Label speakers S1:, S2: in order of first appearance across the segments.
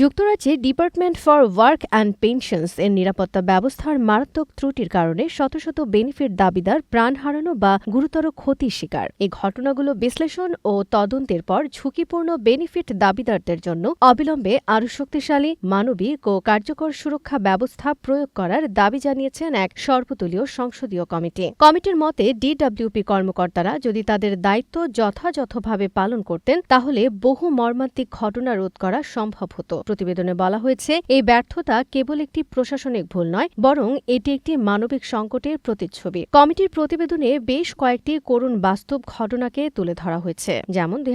S1: যুক্তরাজ্যে department for work and pensions এর নিরাপত্তা ব্যবস্থার মারাত্মক ত্রুটির কারণে শত শত বেনিফিট দাবিদার প্রাণ হারানো বা গুরুতর ক্ষতির শিকার। এই ঘটনাগুলো বিশ্লেষণ ও তদন্তের পর ঝুঁকিপূর্ণ বেনিফিট দাবিদারদের জন্য অবিলম্বে আরও শক্তিশালী, মানবিক ও কার্যকর সুরক্ষা ব্যবস্থা প্রয়োগ করার দাবি জানিয়েছেন এক সর্বদলীয় সংসদীয় কমিটি। কমিটির মতে ডিডব্লিউপি কর্মকর্তারা যদি তাদের দায়িত্ব যথাযথভাবে পালন করতেন, তাহলে বহু মর্মান্তিক ঘটনা রোধ করা সম্ভব হতো। প্রতিবেদনে বলা হয়েছে, এই ব্যর্থতা কেবল একটি প্রশাসনিক ভুল নয়, বরং এটি একটি মানবিক সংকটের প্রতিচ্ছবি। কমিটির প্রতিবেদনে বেশ কয়েকটি করুণ বাস্তব ঘটনাকে তুলে ধরা হয়েছে, যেমন দুই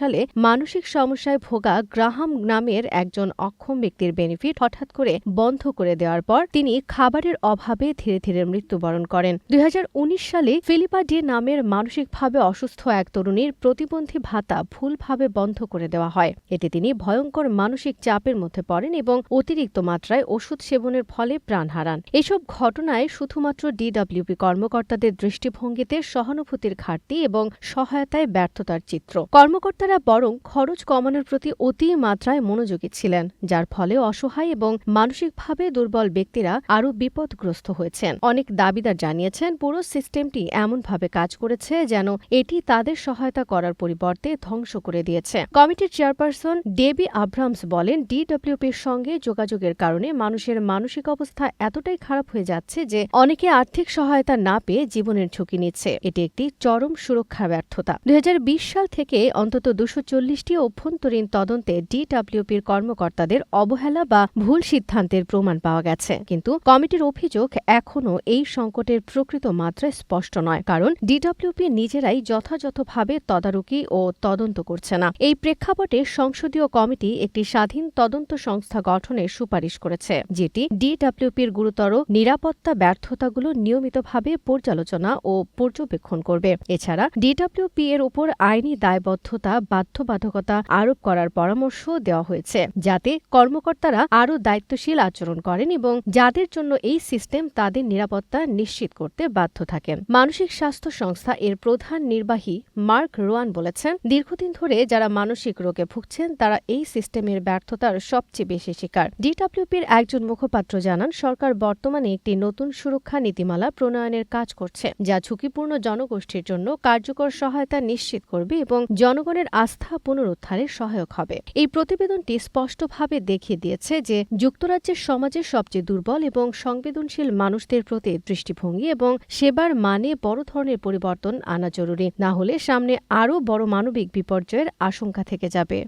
S1: সালে মানসিক সমস্যায় ভোগা গ্রাহাম নামের একজন অক্ষম ব্যক্তির বেনিফিট হঠাৎ করে বন্ধ করে দেওয়ার পর তিনি খাবারের অভাবে ধীরে ধীরে মৃত্যুবরণ করেন। দুই হাজার উনিশ সালে ফিলিপা ডে নামের মানসিকভাবে অসুস্থ এক তরুণীর প্রতিবন্ধী ভাতা ভুলভাবে বন্ধ করে দেওয়া হয়। এতে তিনি ভয়ঙ্কর মানসিক চাপের মধ্যে পড়েন এবং অতিরিক্ত মাত্রায় ওষুধ সেবনের ফলে প্রাণ হারান। এসব ঘটনায় শুধুমাত্র ডিডব্লিউপি কর্মকর্তাদের দৃষ্টিভঙ্গিতে সহানুভূতির ঘাটতি এবং সহায়তায় ব্যর্থতার চিত্র। কর্মকর্তারা বরং খরচ কমানোর প্রতি অতি মাত্রায় মনোযোগী ছিলেন, যার ফলে অসহায় এবং মানসিকভাবে দুর্বল ব্যক্তিরা আরও বিপদগ্রস্ত হয়েছেন। অনেক দাবিদার জানিয়েছেন, পুরো সিস্টেমটি এমনভাবে কাজ করেছে যেন এটি তাদের সহায়তা করার পরিবর্তে ধ্বংস করে দিয়েছে। কমিটির চেয়ারপারসন ডেবি আব্রামস বলেন, ডিডব্লিউপির সঙ্গে যোগাযোগের কারণে মানুষের মানসিক অবস্থা এতটাই খারাপ হয়ে যাচ্ছে যে অনেকে আর্থিক সহায়তা না পেয়ে জীবনের ঝুঁকি নিচ্ছে। এটি একটি চরম সুরক্ষার ব্যর্থতা। দুই সাল থেকে অন্তত দুশো চল্লিশটি অভ্যন্তরীণ তদন্তে ডিডব্লিউপির কর্মকর্তাদের অবহেলা বা ভুল সিদ্ধান্তের প্রমাণ পাওয়া গেছে। কিন্তু কমিটির অভিযোগ এখনও এই সংকটের প্রকৃত মাত্রায় স্পষ্ট নয়, কারণ ডিডব্লিউপি নিজেরাই যথাযথভাবে তদারকি ও তদন্ত করছে না। এই প্রেক্ষাপটে সংসদীয় কমিটি একটি স্বাধীন তদন্ত সংস্থা গঠনের সুপারিশ করেছে, যেটি ডিডব্লিউপির গুরুতর নিরাপত্তা ব্যর্থতাগুলো নিয়মিতভাবে পর্যালোচনা ও পর্যবেক্ষণ করবে। এছাড়া ডিডব্লিউপি এর উপর আইনি দায়বদ্ধতা, বাধ্যবাধকতা আরোপ করার পরামর্শ দেওয়া হয়েছে, যাতে কর্মকর্তারা আরও দায়িত্বশীল আচরণ করেন এবং যাদের জন্য এই সিস্টেম তাদের নিরাপত্তা নিশ্চিত করতে বাধ্য থাকেন। মানসিক স্বাস্থ্য সংস্থা এর প্রধান নির্বাহী মার্ক রোয়ান বলেছেন, দীর্ঘদিন ধরে যারা মানসিক রোগে ভুগছেন, তারা এই সিস্টেমের ব্যর্থতার সবচেয়ে বেশি শিকার। ডিডব্লিউপির একজন মুখপাত্র জানান, সরকার বর্তমানে একটি নতুন সুরক্ষা নীতিমালা প্রণয়নের কাজ করছে, যা ঝুঁকিপূর্ণ জনগোষ্ঠীর জন্য কার্যকর সহায়তা নিশ্চিত করবে এবং জনগণের আস্থা পুনরুদ্ধারে সহায়ক হবে। এই প্রতিবেদনটি স্পষ্টভাবে দেখিয়ে দিয়েছে যে যুক্তরাজ্যের সমাজের সবচেয়ে দুর্বল এবং সংবেদনশীল মানুষদের প্রতি দৃষ্টিভঙ্গি এবং সেবার মানে বড় ধরনের পরিবর্তন আনা জরুরি। না হলে সামনে আরও বড় মানবিক বিপর্যয়ের আশঙ্কা থেকে যাবে।